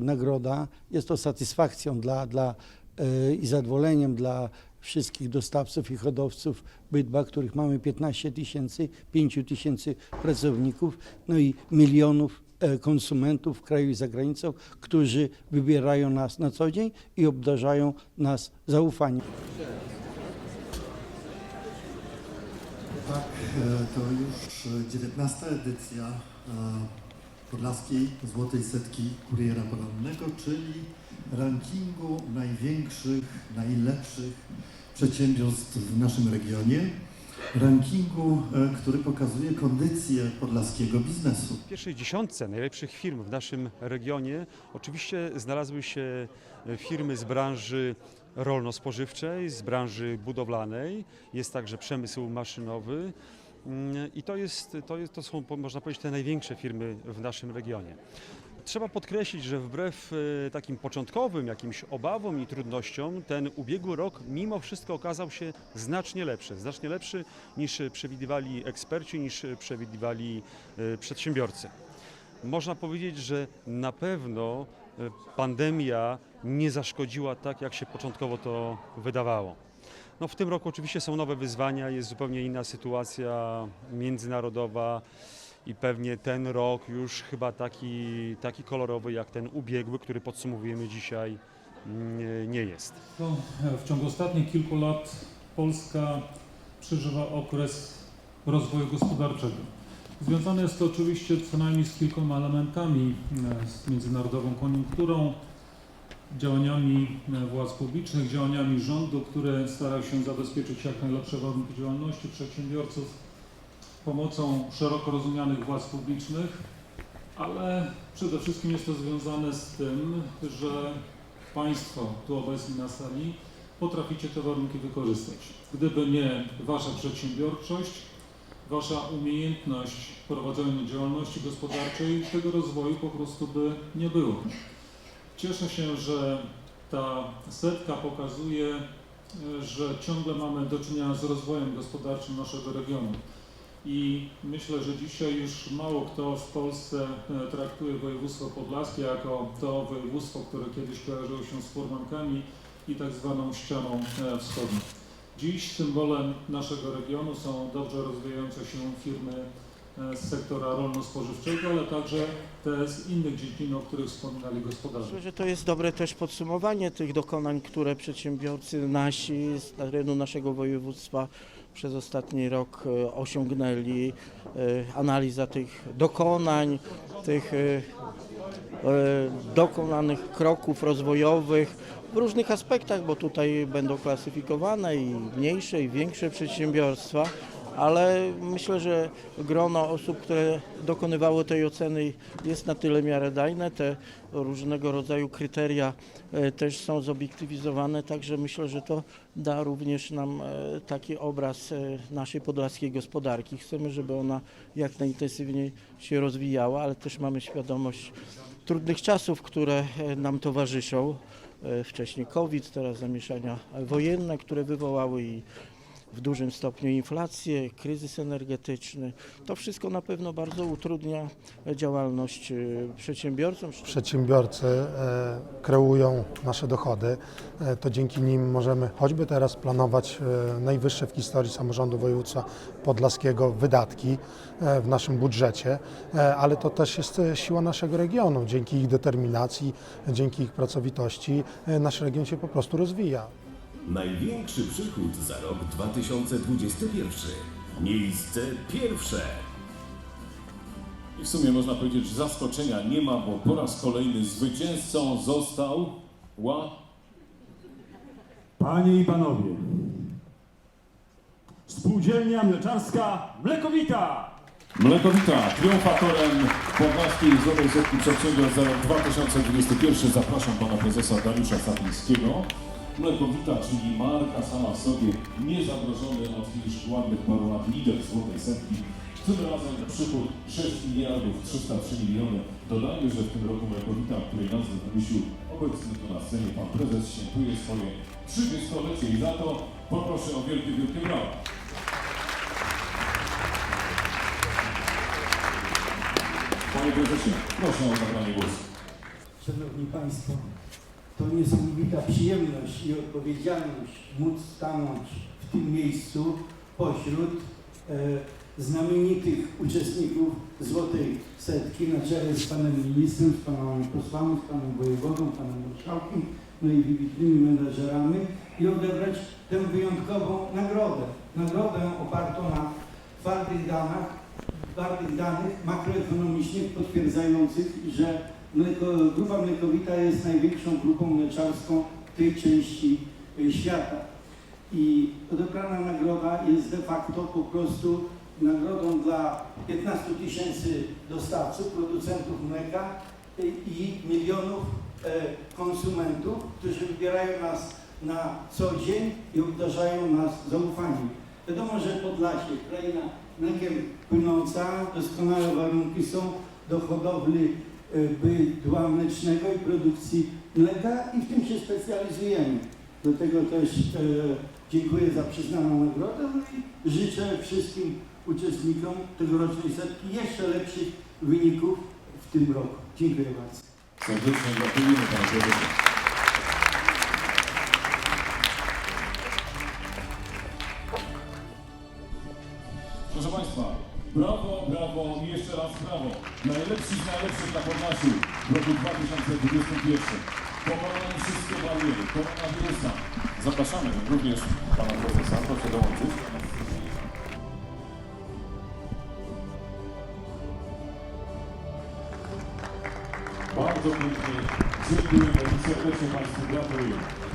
nagroda. Jest to satysfakcją dla, dla, e, i zadowoleniem dla wszystkich dostawców i hodowców bydła, których mamy 15 tysięcy, 5 tysięcy pracowników, no i milionów e, konsumentów w kraju i za granicą, którzy wybierają nas na co dzień i obdarzają nas zaufaniem. Tak, e, to już e, 19 edycja e, Podlaskiej Złotej Setki Kuriera Porannego, czyli rankingu największych, najlepszych przedsiębiorstw w naszym regionie. Rankingu, e, który pokazuje kondycję podlaskiego biznesu. W pierwszej dziesiątce najlepszych firm w naszym regionie oczywiście znalazły się firmy z branży rolno-spożywczej, z branży budowlanej, jest także przemysł maszynowy i to, jest, to, jest, to są, można powiedzieć, te największe firmy w naszym regionie. Trzeba podkreślić, że wbrew e, takim początkowym jakimś obawom i trudnościom, ten ubiegły rok mimo wszystko okazał się znacznie lepszy. Znacznie lepszy niż przewidywali eksperci, niż przewidywali e, przedsiębiorcy. Można powiedzieć, że na pewno pandemia nie zaszkodziła tak, jak się początkowo to wydawało. No w tym roku oczywiście są nowe wyzwania, jest zupełnie inna sytuacja międzynarodowa i pewnie ten rok już chyba taki, taki kolorowy jak ten ubiegły, który podsumowujemy dzisiaj, nie, nie jest. E, w ciągu ostatnich kilku lat Polska przeżywa okres rozwoju gospodarczego. Związane jest to oczywiście co najmniej z kilkoma elementami, e, z międzynarodową koniunkturą, działaniami e, władz publicznych, działaniami rządu, który stara się zabezpieczyć jak najlepsze warunki działalności przedsiębiorców, pomocą szeroko rozumianych władz publicznych, ale przede wszystkim jest to związane z tym, że Państwo tu obecni na sali potraficie te warunki wykorzystać. Gdyby nie Wasza przedsiębiorczość, Wasza umiejętność prowadzenia działalności gospodarczej, tego rozwoju po prostu by nie było. Cieszę się, że ta setka pokazuje, że ciągle mamy do czynienia z rozwojem gospodarczym naszego regionu. I myślę, że dzisiaj już mało kto w Polsce e, traktuje województwo podlaskie jako to województwo, które kiedyś kojarzyło się z furmankami i tak zwaną ścianą e, wschodnią. Dziś symbolem naszego regionu są dobrze rozwijające się firmy z sektora rolno-spożywczego, ale także te z innych dziedzin, o których wspominali gospodarze. Myślę, że to jest dobre też podsumowanie tych dokonań, które przedsiębiorcy nasi z terenu naszego województwa przez ostatni rok e, osiągnęli. E, Analiza tych dokonań, tych e, e, dokonanych kroków rozwojowych w różnych aspektach, bo tutaj będą klasyfikowane i mniejsze i większe przedsiębiorstwa, ale myślę, że grono osób, które dokonywały tej oceny jest na tyle miarodajne, te różnego rodzaju kryteria e, też są zobiektywizowane, także myślę, że to da również nam e, taki obraz e, naszej podlaskiej gospodarki. Chcemy, żeby ona jak najintensywniej się rozwijała, ale też mamy świadomość trudnych czasów, które nam towarzyszą. Wcześniej COVID, teraz zamieszania wojenne, które wywołały i w dużym stopniu inflację, kryzys energetyczny. To wszystko na pewno bardzo utrudnia działalność e, przedsiębiorcom. Przedsiębiorcy e, kreują nasze dochody. E, To dzięki nim możemy choćby teraz planować najwyższe w historii samorządu województwa podlaskiego wydatki w naszym budżecie, ale to też jest siła naszego regionu. Dzięki ich determinacji, dzięki ich pracowitości nasz region się po prostu rozwija. Największy przychód za rok 2021. Miejsce pierwsze. I w sumie można powiedzieć, że zaskoczenia nie ma, bo po raz kolejny zwycięzcą został Ła. Panie i panowie, Spółdzielnia Mleczarska Mlekowita! Mlekowita, triumfatorem Podlaskiej Złotej Setki Przedsiębiorstw za rok 2021. Zapraszam pana prezesa Dariusza Sapińskiego. Mlekowita, czyli marka sama w sobie, niezagrożony od już ładnych paru lat lider Złotej Setki. Tym razem przychód 6 miliardów 303 miliony. Dodajmy, że w tym roku Mlekowita, której nazwę wymyślił obecny tu na scenie pan prezes, świętuje swoje 30-lecie i za to poproszę o wielkie, wielkie brawa. Panie prezesie, proszę o zabranie głosu. Szanowni Państwo, to niesamowita przyjemność i odpowiedzialność móc stanąć w tym miejscu pośród e, znamienitych uczestników Złotej Setki na czele z Panem Ministrem, z Panami Posłami, z Panem Wojewodą, Panem Marszałkiem, no i wybitnymi menedżerami i odebrać tę wyjątkową nagrodę. Nagrodę opartą na twardych danych, twardych danych makroekonomicznych potwierdzających, że mleko, Grupa Mlekowita jest największą grupą mleczarską tej części y, świata. I odebrana nagroda jest de facto po prostu nagrodą dla 15 tysięcy dostawców, producentów mleka y, i milionów e, konsumentów, którzy wybierają nas na co dzień i obdarzają nas zaufaniem. Wiadomo, że Podlasie, kraina mlekiem płynąca, doskonałe warunki są do hodowli e, bydła mlecznego i produkcji mleka i w tym się specjalizujemy. Dlatego też e, dziękuję za przyznaną nagrodę no i życzę wszystkim uczestnikom tegorocznej setki jeszcze lepszych wyników w tym roku. Dziękuję bardzo. Serdecznie gratulujemy panu. Proszę Państwa, brawo, brawo i jeszcze raz brawo. Najlepsi z najlepszych na Podlasiu w roku 2021. Pokonałem wszystkie bariery koronawirusa. Zapraszamy również pana prezesa, proszę dołączyć. Bardzo pięknie dziękujemy serdecznie Państwu gratuluję.